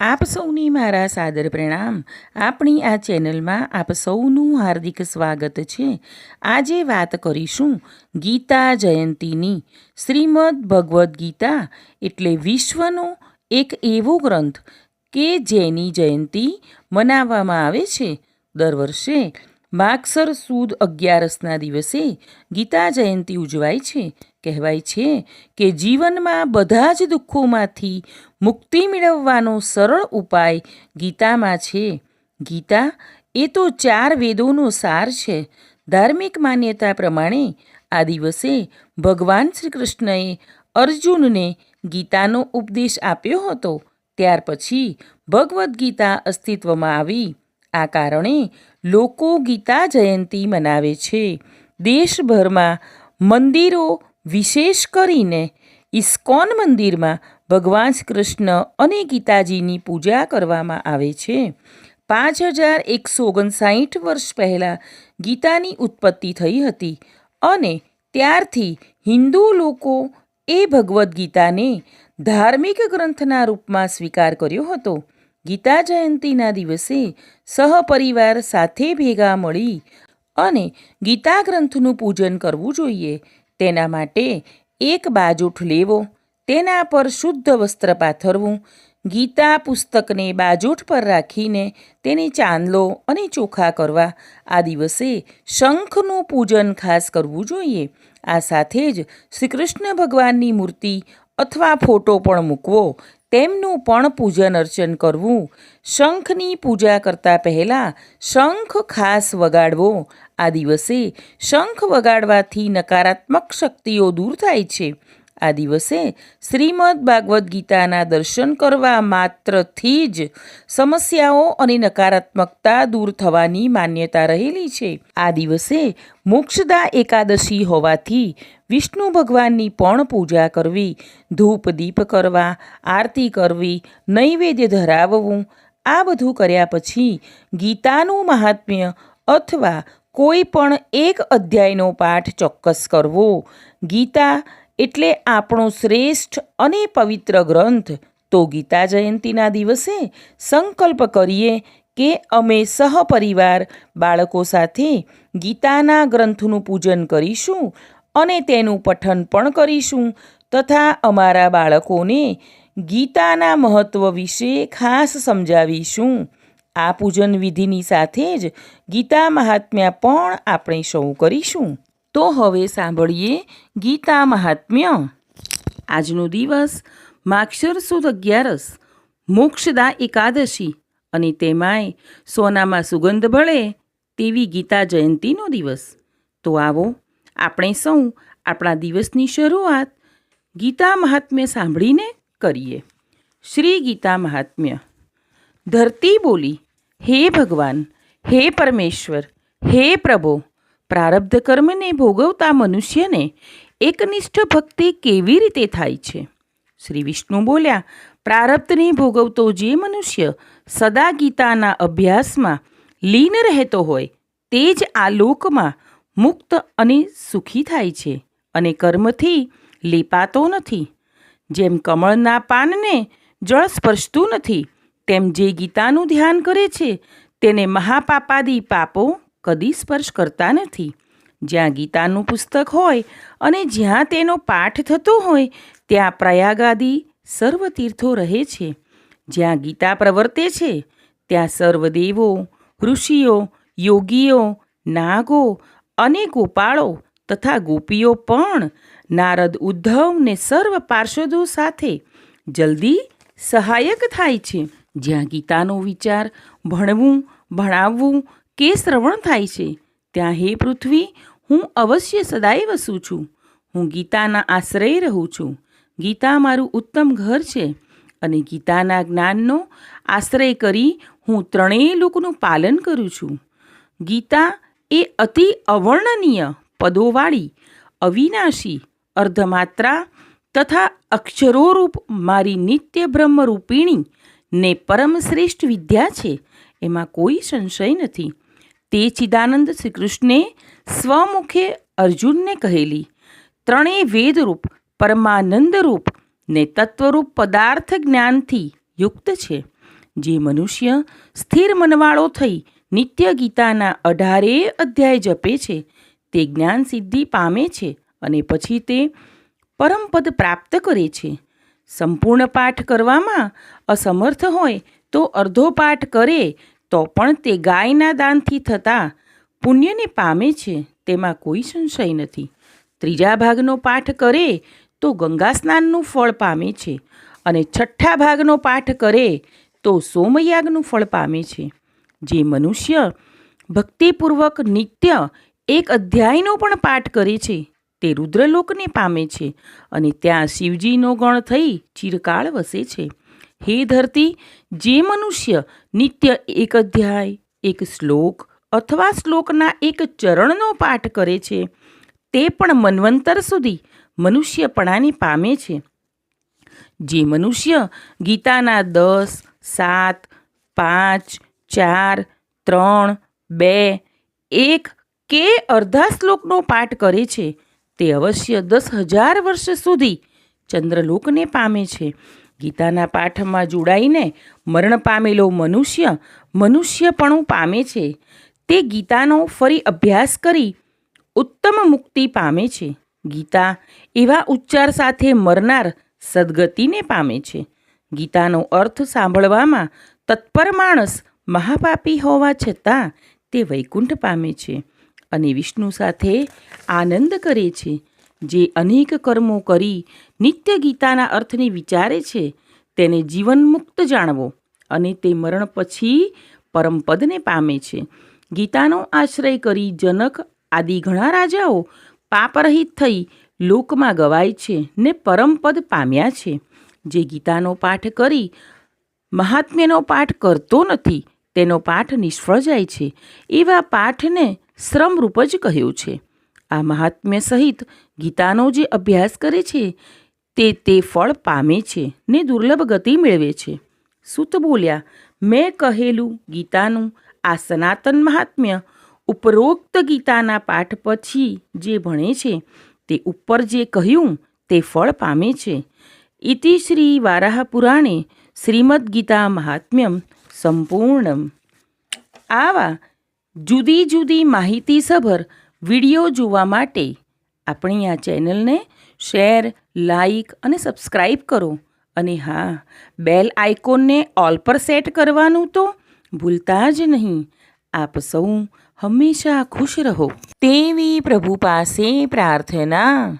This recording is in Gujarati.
આપ સૌની મારા સાદર પ્રણામ. આપણી આ ચેનલમાં આપ સૌનું હાર્દિક સ્વાગત છે. આજે વાત કરીશું ગીતા જયંતીની. શ્રીમદ ભગવદ્ ગીતા એટલે વિશ્વનો એક એવો ગ્રંથ કે જેની જયંતી મનાવવામાં આવે છે દર વર્ષે. માગસર સુદ અગિયારસના દિવસે ગીતા જયંતી ઉજવાય છે. કહેવાય છે કે જીવનમાં બધા જ દુઃખોમાંથી મુક્તિ મેળવવાનો સરળ ઉપાય ગીતામાં છે. ગીતા એ તો ચાર વેદોનો સાર છે. ધાર્મિક માન્યતા પ્રમાણે આ દિવસે ભગવાન શ્રી કૃષ્ણએ અર્જુનને ગીતાનો ઉપદેશ આપ્યો હતો. ત્યાર પછી ભગવદ્ ગીતા અસ્તિત્વમાં આવી. આ કારણે લોકો ગીતા જયંતી મનાવે છે. દેશભરમાં મંદિરો વિશેષ કરીને ઇસ્કોન મંદિરમાં ભગવાન કૃષ્ણ અને ગીતાજીની પૂજા કરવામાં આવે છે. પાંચ હજાર એકસો ઓગણસાઠ વર્ષ પહેલાં ગીતાની ઉત્પત્તિ થઈ હતી અને ત્યારથી હિન્દુ લોકો એ ભગવદ્ ગીતાને ધાર્મિક ગ્રંથના રૂપમાં સ્વીકાર કર્યો હતો. ગીતા જયંતીના દિવસે સહપરિવાર સાથે ભેગા મળી અને ગીતા ગ્રંથનું પૂજન કરવું જોઈએ. તેના માટે એક બાજૂઠ લેવો, તેના પર શુદ્ધ વસ્ત્ર પાથરવું, ગીતા પુસ્તકને બાજોઠ પર રાખીને તેને ચાંદલો અને ચોખા કરવા. આ દિવસે શંખનું પૂજન ખાસ કરવું જોઈએ. આ સાથે જ શ્રી કૃષ્ણ ભગવાનની મૂર્તિ અથવા ફોટો પણ મૂકવો. તેમનું પણ પૂજન અર્ચન કરવું. શંખની પૂજા કરતાં પહેલાં શંખ ખાસ વગાડવો. આ દિવસે શંખ વગાડવાથી નકારાત્મક શક્તિઓ દૂર થાય છે. આ દિવસે શ્રીમદ ભાગવદ્ ગીતાના દર્શન કરવા માત્રથી જ સમસ્યાઓ અને નકારાત્મકતા દૂર થવાની માન્યતા રહેલી છે. આ દિવસે મોક્ષદા એકાદશી હોવાથી વિષ્ણુ ભગવાનની પણ પૂજા કરવી, ધૂપ દીપ કરવા, આરતી કરવી, નૈવેદ્ય ધરાવવું, આ બધું કર્યા પછી ગીતાનું મહાત્મ્ય અથવા કોઈ પણ એક અધ્યાયનો પાઠ ચોક્કસ કરવો. ગીતા એટલે આપણો શ્રેષ્ઠ અને પવિત્ર ગ્રંથ તો ગીતા જયંતીના દિવસે સંકલ્પ કરીએ કે અમે સહપરિવાર બાળકો સાથે ગીતાના ગ્રંથનું પૂજન કરીશું અને તેનું પઠન પણ કરીશું તથા અમારા બાળકોને ગીતાના મહત્ત્વ વિશે ખાસ સમજાવીશું. આ પૂજન વિધિની સાથે જ ગીતા મહાત્મ્યા પણ આપણે સૌ કરીશું. તો હવે સાંભળીએ ગીતા મહાત્મ્ય. આજનો દિવસ માક્ષર સુદ અગિયારસ, મોક્ષદા એકાદશી અને તેમાંય સોનામાં સુગંધ ભળે તેવી ગીતા જયંતીનો દિવસ. તો આવો આપણે સૌ આપણા દિવસની શરૂઆત ગીતા મહાત્મ્ય સાંભળીને કરીએ. શ્રી ગીતા મહાત્મ્ય, ધરતી બોલી, હે ભગવાન, હે પરમેશ્વર, હે પ્રભો પ્રારબ્ધ કર્મને ભોગવતા મનુષ્યને એકનિષ્ઠ ભક્તિ કેવી રીતે થાય છે? શ્રી વિષ્ણુ બોલ્યા, પ્રારબ્ધને ભોગવતો જે મનુષ્ય સદા ગીતાના અભ્યાસમાં લીન રહેતો હોય, તે જ આ લોકમાં મુક્ત અને સુખી થાય છે અને કર્મથી લેપાતો નથી. જેમ કમળના પાનને જળ સ્પર્શતું નથી, તેમ જે ગીતાનું ધ્યાન કરે છે, તેને મહાપાપાદી પાપો કદી સ્પર્શ કરતા નથી. જ્યાં ગીતાનું પુસ્તક હોય અને જ્યાં તેનો પાઠ થતો હોય, ત્યાં પ્રયાગાદી સર્વ તીર્થો રહે છે. જ્યાં ગીતા પ્રવર્તે છે, ત્યાં સર્વદેવો ઋષિઓ, યોગીઓ, નાગો અને ગોપાળો તથા ગોપીઓ પણ નારદ ઉદ્ધવને સર્વ પાર્ષદો સાથે જલ્દી સહાયક થાય છે. જ્યાં ગીતાનો વિચાર ભણવું, ભણાવવું કે શ્રવણ થાય છે. ત્યાં હે પૃથ્વી, હું અવશ્ય સદાય વસું છું? હું ગીતાના આશ્રય રહું છું. ગીતા મારું ઉત્તમ ઘર છે અને ગીતાના જ્ઞાનનો આશ્રય કરી હું ત્રણેય લોકનું પાલન કરું છું. ગીતા એ અતિ અવર્ણનીય પદોવાળી, અવિનાશી, અર્ધમાત્રા તથા અક્ષરોરૂપ મારી નિત્ય બ્રહ્મરૂપિણી ને પરમ શ્રેષ્ઠ વિદ્યા છે. એમાં કોઈ સંશય નથી. તે ચિદાનંદ શ્રી કૃષ્ણે સ્વમુખે અર્જુનને કહેલી, ત્રણેય વેદરૂપ, પરમાનંદરૂપ ને તત્વરૂપ પદાર્થ જ્ઞાનથી યુક્ત છે. જે મનુષ્ય સ્થિર મનવાળો થઈ નિત્ય ગીતાના અઢારે અધ્યાય જપે છે, તે જ્ઞાન સિદ્ધિ પામે છે અને પછી તે પરમપદ પ્રાપ્ત કરે છે. સંપૂર્ણ પાઠ કરવામાં અસમર્થ હોય તો અર્ધો પાઠ કરે તો પણ તે ગાયના દાનથી થતા પુણ્યને પામે છે, તેમાં કોઈ સંશય નથી. ત્રીજા ભાગનો પાઠ કરે તો ગંગા સ્નાનનું ફળ પામે છે અને છઠ્ઠા ભાગનો પાઠ કરે તો સોમયાગનું ફળ પામે છે. જે મનુષ્ય ભક્તિપૂર્વક નિત્ય એક અધ્યાયનો પણ પાઠ કરે છે, તે રુદ્રલોકને પામે છે અને ત્યાં શિવજીનો ગણ થઈ ચિરકાળ વસે છે. હે ધરતી, જે મનુષ્ય નિત્ય એક અધ્યાય, એક શ્લોક અથવા શ્લોકના એક ચરણનો પાઠ કરે છે, તે પણ મન્વંતર સુધી મનુષ્યપણાને પામે છે. જે મનુષ્ય ગીતાના દસ, સાત, પાંચ, ચાર, ત્રણ, બે, એક કે અર્ધા શ્લોકનો પાઠ કરે છે, તે અવશ્ય દસ હજાર વર્ષ સુધી ચંદ્રલોકને પામે છે. ગીતાના પાઠમાં જોડાઈને મરણ પામેલો મનુષ્ય મનુષ્યપણું પામે છે. તે ગીતાનો ફરી અભ્યાસ કરી ઉત્તમ મુક્તિ પામે છે. ગીતા એવા ઉચ્ચાર સાથે મરનાર સદગતિને પામે છે. ગીતાનો અર્થ સાંભળવામાં તત્પર માણસ મહાપાપી હોવા છતાં તે વૈકુંઠ પામે છે અને વિષ્ણુ સાથે આનંદ કરે છે. જે અનેક કર્મો કરી નિત્ય ગીતાના અર્થને વિચારે છે, તેને જીવનમુક્ત જાણવો અને તે મરણ પછી પરમપદને પામે છે. ગીતાનો આશ્રય કરી જનક આદિ ઘણા રાજાઓ પાપરહિત થઈ લોકમાં ગવાય છે ને પરમપદ પામ્યા છે. જે ગીતાનો પાઠ કરી મહાત્મ્યનો પાઠ કરતો નથી, તેનો પાઠ નિષ્ફળ જાય છે, એવા પાઠને શ્રમરૂપ જ કહ્યું છે. આ મહાત્મ્ય સહિત ગીતાનો જે અભ્યાસ કરે છે, તે તે ફળ પામે છે ને દુર્લભ ગતિ મેળવે છે. સુત બોલ્યા, મેં કહેલું ગીતાનું આ સનાતન મહાત્મ્ય ઉપરોક્ત ગીતાના પાઠ પછી જે ભણે છે, તે ઉપર જે કહ્યું, તે ફળ પામે છે. ઇતિ શ્રી વારાહ પુરાણે શ્રીમદ ગીતા મહાત્મ્યમ સંપૂર્ણમ. આવા જુદી જુદી માહિતીસભર વીડિયો જોવા માટે આપણી આ ચેનલને શેર, લાઈક અને સબસ્ક્રાઈબ કરો. અને હા, બેલ આઇકોનને ઓલ પર સેટ કરવાનું તો ભૂલતા જ નહીં. આપ સૌ હંમેશા ખુશ રહો. તેવી પ્રભુ પાસે પ્રાર્થના.